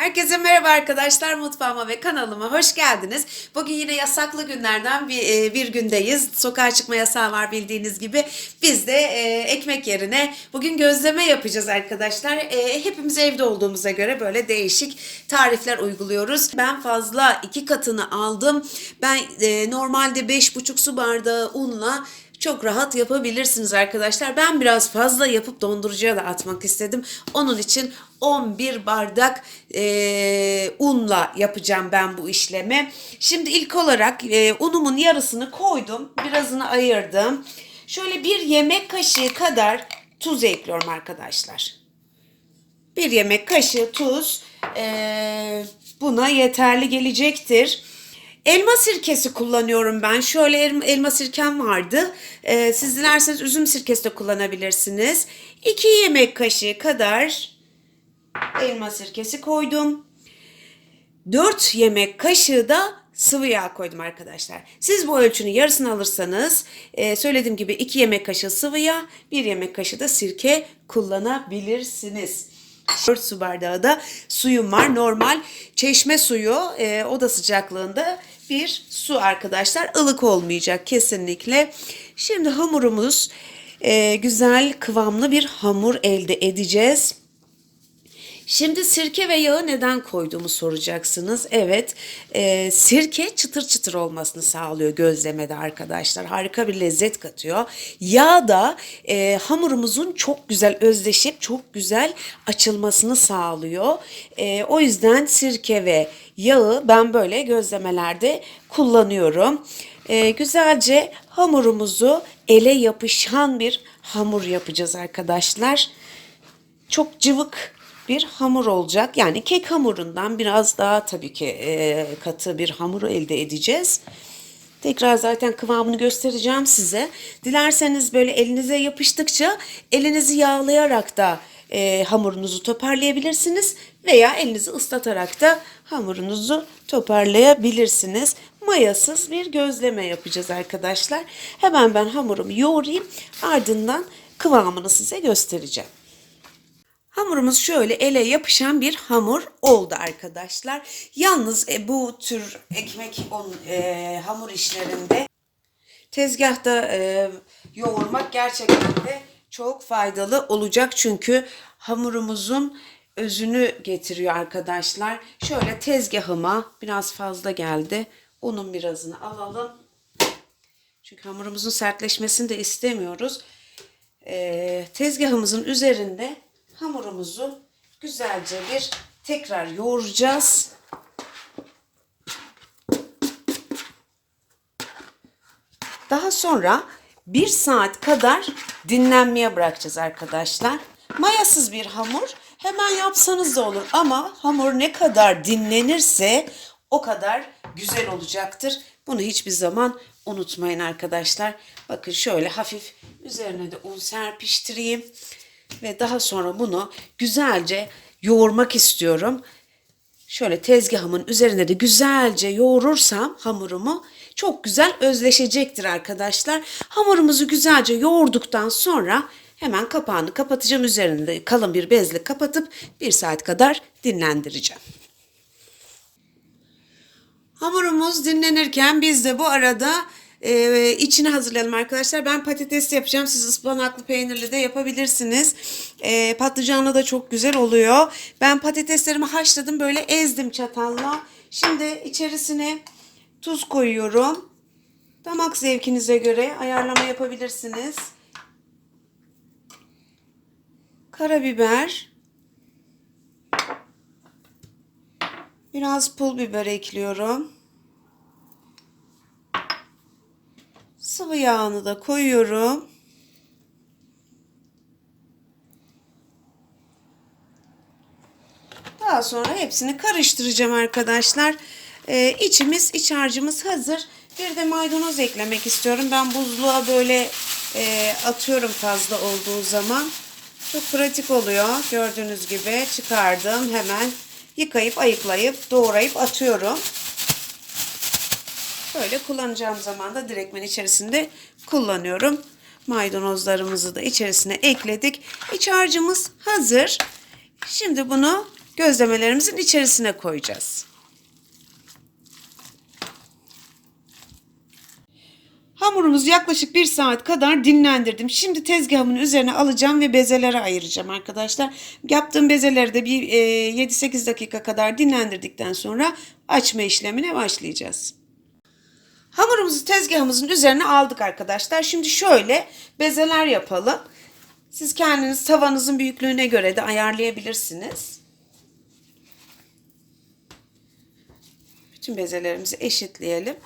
Herkese merhaba arkadaşlar mutfağıma ve kanalıma hoş geldiniz. Bugün yine yasaklı günlerden bir, e, bir gündeyiz. Sokağa çıkma yasağı var bildiğiniz gibi. Biz de e, ekmek yerine bugün gözleme yapacağız arkadaşlar. E, hepimiz evde olduğumuza göre böyle değişik tarifler uyguluyoruz. Ben fazla iki katını aldım. Ben e, normalde 5,5 su bardağı unla çok rahat yapabilirsiniz arkadaşlar. Ben biraz fazla yapıp dondurucuya da atmak istedim. Onun için 11 bardak e, unla yapacağım ben bu işlemi. Şimdi ilk olarak e, unumun yarısını koydum. Birazını ayırdım. Şöyle bir yemek kaşığı kadar tuz ekliyorum arkadaşlar. Bir yemek kaşığı tuz e, buna yeterli gelecektir. Elma sirkesi kullanıyorum ben. Şöyle elma, sirkem vardı. Ee, siz dilerseniz üzüm sirkesi de kullanabilirsiniz. 2 yemek kaşığı kadar elma sirkesi koydum. 4 yemek kaşığı da sıvı yağ koydum arkadaşlar. Siz bu ölçünün yarısını alırsanız e, söylediğim gibi 2 yemek kaşığı sıvı yağ, 1 yemek kaşığı da sirke kullanabilirsiniz. 4 su bardağı da suyum var. Normal çeşme suyu e, oda sıcaklığında bir su arkadaşlar. ılık olmayacak kesinlikle. Şimdi hamurumuz e, güzel kıvamlı bir hamur elde edeceğiz. Şimdi sirke ve yağı neden koyduğumu soracaksınız. Evet, e, sirke çıtır çıtır olmasını sağlıyor gözlemede arkadaşlar. Harika bir lezzet katıyor. Yağ da e, hamurumuzun çok güzel özleşip çok güzel açılmasını sağlıyor. E, o yüzden sirke ve yağı ben böyle gözlemelerde kullanıyorum. E, güzelce hamurumuzu ele yapışan bir hamur yapacağız arkadaşlar. Çok cıvık bir hamur olacak. Yani kek hamurundan biraz daha tabii ki e, katı bir hamur elde edeceğiz. Tekrar zaten kıvamını göstereceğim size. Dilerseniz böyle elinize yapıştıkça elinizi yağlayarak da e, hamurunuzu toparlayabilirsiniz. Veya elinizi ıslatarak da hamurunuzu toparlayabilirsiniz. Mayasız bir gözleme yapacağız arkadaşlar. Hemen ben hamurumu yoğurayım. Ardından kıvamını size göstereceğim. Hamurumuz şöyle ele yapışan bir hamur oldu arkadaşlar. Yalnız e, bu tür ekmek on, e, hamur işlerinde tezgahta e, yoğurmak gerçekten de çok faydalı olacak. Çünkü hamurumuzun özünü getiriyor arkadaşlar. Şöyle tezgahıma biraz fazla geldi. Unun birazını alalım. Çünkü hamurumuzun sertleşmesini de istemiyoruz. E, tezgahımızın üzerinde hamurumuzu güzelce bir tekrar yoğuracağız. Daha sonra bir saat kadar dinlenmeye bırakacağız arkadaşlar. Mayasız bir hamur hemen yapsanız da olur ama hamur ne kadar dinlenirse o kadar güzel olacaktır. Bunu hiçbir zaman unutmayın arkadaşlar. Bakın şöyle hafif üzerine de un serpiştireyim ve daha sonra bunu güzelce yoğurmak istiyorum. Şöyle tezgahımın üzerinde de güzelce yoğurursam hamurumu çok güzel özleşecektir arkadaşlar. Hamurumuzu güzelce yoğurduktan sonra hemen kapağını kapatacağım. Üzerinde kalın bir bezle kapatıp bir saat kadar dinlendireceğim. Hamurumuz dinlenirken biz de bu arada e, içini hazırlayalım arkadaşlar. Ben patates yapacağım. Siz ıspanaklı peynirli de yapabilirsiniz. E, patlıcanlı da çok güzel oluyor. Ben patateslerimi haşladım. Böyle ezdim çatalla. Şimdi içerisine tuz koyuyorum. Damak zevkinize göre ayarlama yapabilirsiniz. Karabiber. Biraz pul biber ekliyorum. Sıvı yağını da koyuyorum. Daha sonra hepsini karıştıracağım arkadaşlar. Ee, içimiz, iç harcımız hazır. Bir de maydanoz eklemek istiyorum. Ben buzluğa böyle e, atıyorum fazla olduğu zaman. Çok pratik oluyor. Gördüğünüz gibi çıkardım. Hemen yıkayıp ayıklayıp doğrayıp atıyorum. Böyle kullanacağım zaman da direktmen içerisinde kullanıyorum. Maydanozlarımızı da içerisine ekledik. İç harcımız hazır. Şimdi bunu gözlemelerimizin içerisine koyacağız. Hamurumuzu yaklaşık bir saat kadar dinlendirdim. Şimdi tezgahımın üzerine alacağım ve bezelere ayıracağım arkadaşlar. Yaptığım bezeleri de bir e, 7-8 dakika kadar dinlendirdikten sonra açma işlemine başlayacağız. Hamurumuzu tezgahımızın üzerine aldık arkadaşlar. Şimdi şöyle bezeler yapalım. Siz kendiniz tavanızın büyüklüğüne göre de ayarlayabilirsiniz. Bütün bezelerimizi eşitleyelim.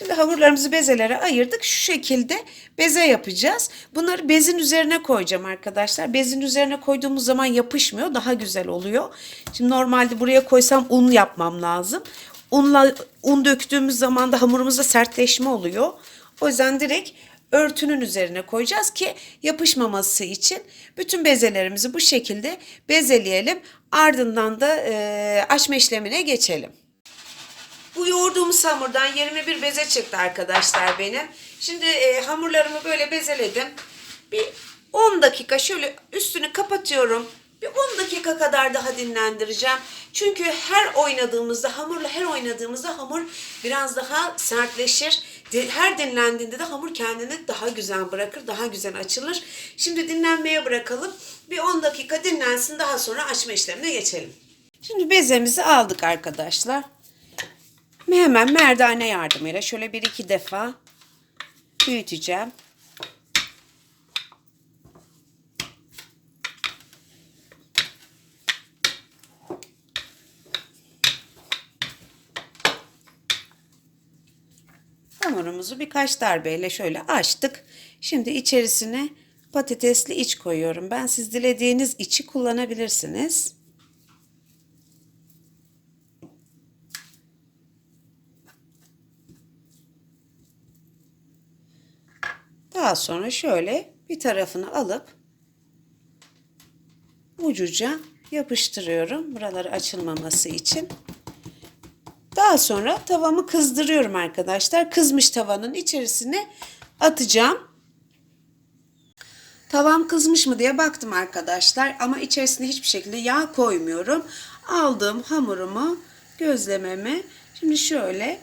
Şimdi hamurlarımızı bezelere ayırdık. Şu şekilde beze yapacağız. Bunları bezin üzerine koyacağım arkadaşlar. Bezin üzerine koyduğumuz zaman yapışmıyor. Daha güzel oluyor. Şimdi normalde buraya koysam un yapmam lazım. Unla un döktüğümüz zaman da hamurumuzda sertleşme oluyor. O yüzden direkt örtünün üzerine koyacağız ki yapışmaması için bütün bezelerimizi bu şekilde bezeleyelim. Ardından da e, açma işlemine geçelim. Bu yoğurduğumuz hamurdan 21 beze çıktı arkadaşlar benim. Şimdi e, hamurlarımı böyle bezeledim. Bir 10 dakika şöyle üstünü kapatıyorum. Bir 10 dakika kadar daha dinlendireceğim. Çünkü her oynadığımızda hamurla her oynadığımızda hamur biraz daha sertleşir. Her dinlendiğinde de hamur kendini daha güzel bırakır, daha güzel açılır. Şimdi dinlenmeye bırakalım. Bir 10 dakika dinlensin daha sonra açma işlemine geçelim. Şimdi bezemizi aldık arkadaşlar. Hemen merdane yardımıyla şöyle bir iki defa büyüteceğim. Hamurumuzu birkaç darbeyle şöyle açtık. Şimdi içerisine patatesli iç koyuyorum. Ben siz dilediğiniz içi kullanabilirsiniz. Daha sonra şöyle bir tarafını alıp ucuca yapıştırıyorum. Buraları açılmaması için. Daha sonra tavamı kızdırıyorum arkadaşlar. Kızmış tavanın içerisine atacağım. Tavam kızmış mı diye baktım arkadaşlar ama içerisine hiçbir şekilde yağ koymuyorum. Aldığım hamurumu, gözlememi şimdi şöyle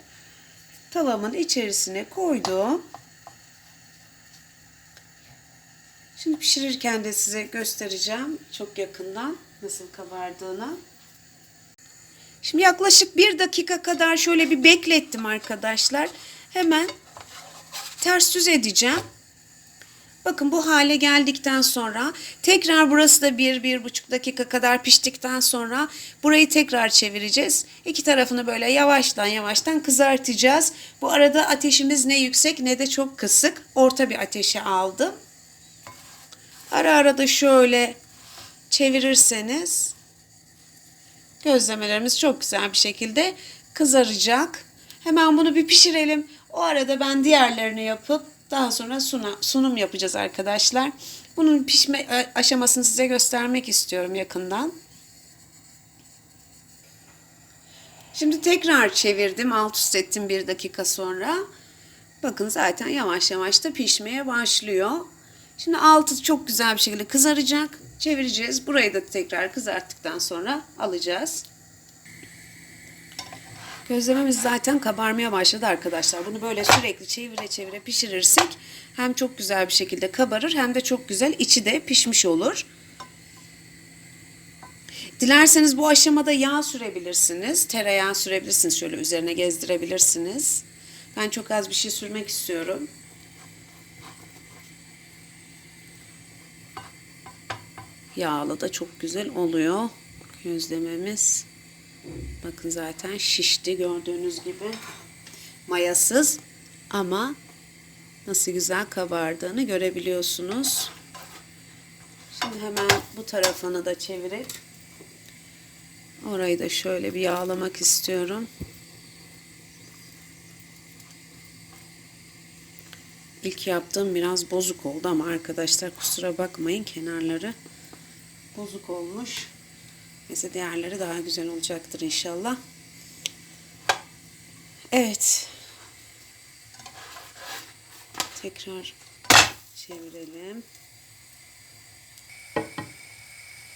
tavamın içerisine koydum. Şimdi pişirirken de size göstereceğim çok yakından nasıl kabardığını. Şimdi yaklaşık bir dakika kadar şöyle bir beklettim arkadaşlar. Hemen ters düz edeceğim. Bakın bu hale geldikten sonra tekrar burası da bir, bir buçuk dakika kadar piştikten sonra burayı tekrar çevireceğiz. İki tarafını böyle yavaştan yavaştan kızartacağız. Bu arada ateşimiz ne yüksek ne de çok kısık. Orta bir ateşe aldım. Ara ara da şöyle çevirirseniz gözlemelerimiz çok güzel bir şekilde kızaracak. Hemen bunu bir pişirelim. O arada ben diğerlerini yapıp daha sonra sunum yapacağız arkadaşlar. Bunun pişme aşamasını size göstermek istiyorum yakından. Şimdi tekrar çevirdim. Alt üst ettim bir dakika sonra. Bakın zaten yavaş yavaş da pişmeye başlıyor. Şimdi altı çok güzel bir şekilde kızaracak. Çevireceğiz. Burayı da tekrar kızarttıktan sonra alacağız. Gözlememiz zaten kabarmaya başladı arkadaşlar. Bunu böyle sürekli çevire çevire pişirirsek hem çok güzel bir şekilde kabarır hem de çok güzel içi de pişmiş olur. Dilerseniz bu aşamada yağ sürebilirsiniz. Tereyağı sürebilirsiniz. Şöyle üzerine gezdirebilirsiniz. Ben çok az bir şey sürmek istiyorum. Yağlı da çok güzel oluyor gözlememiz. Bakın zaten şişti gördüğünüz gibi. Mayasız ama nasıl güzel kabardığını görebiliyorsunuz. Şimdi hemen bu tarafını da çevirip orayı da şöyle bir yağlamak istiyorum. İlk yaptığım biraz bozuk oldu ama arkadaşlar kusura bakmayın kenarları bozuk olmuş. Neyse diğerleri daha güzel olacaktır inşallah. Evet. Tekrar çevirelim.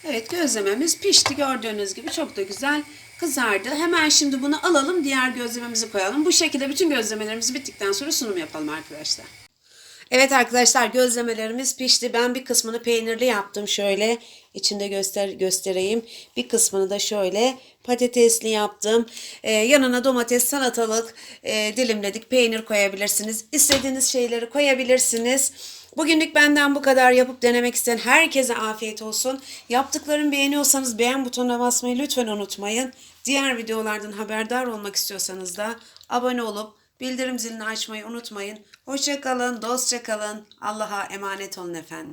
Evet gözlememiz pişti gördüğünüz gibi çok da güzel kızardı. Hemen şimdi bunu alalım diğer gözlememizi koyalım. Bu şekilde bütün gözlemelerimiz bittikten sonra sunum yapalım arkadaşlar. Evet arkadaşlar gözlemelerimiz pişti. Ben bir kısmını peynirli yaptım şöyle. içinde göster göstereyim. Bir kısmını da şöyle patatesli yaptım. Ee, yanına domates, salatalık e, dilimledik. Peynir koyabilirsiniz. İstediğiniz şeyleri koyabilirsiniz. Bugünlük benden bu kadar yapıp denemek isteyen herkese afiyet olsun. Yaptıklarımı beğeniyorsanız beğen butonuna basmayı lütfen unutmayın. Diğer videolardan haberdar olmak istiyorsanız da abone olup bildirim zilini açmayı unutmayın. Hoşça kalın, dostça kalın. Allah'a emanet olun efendim.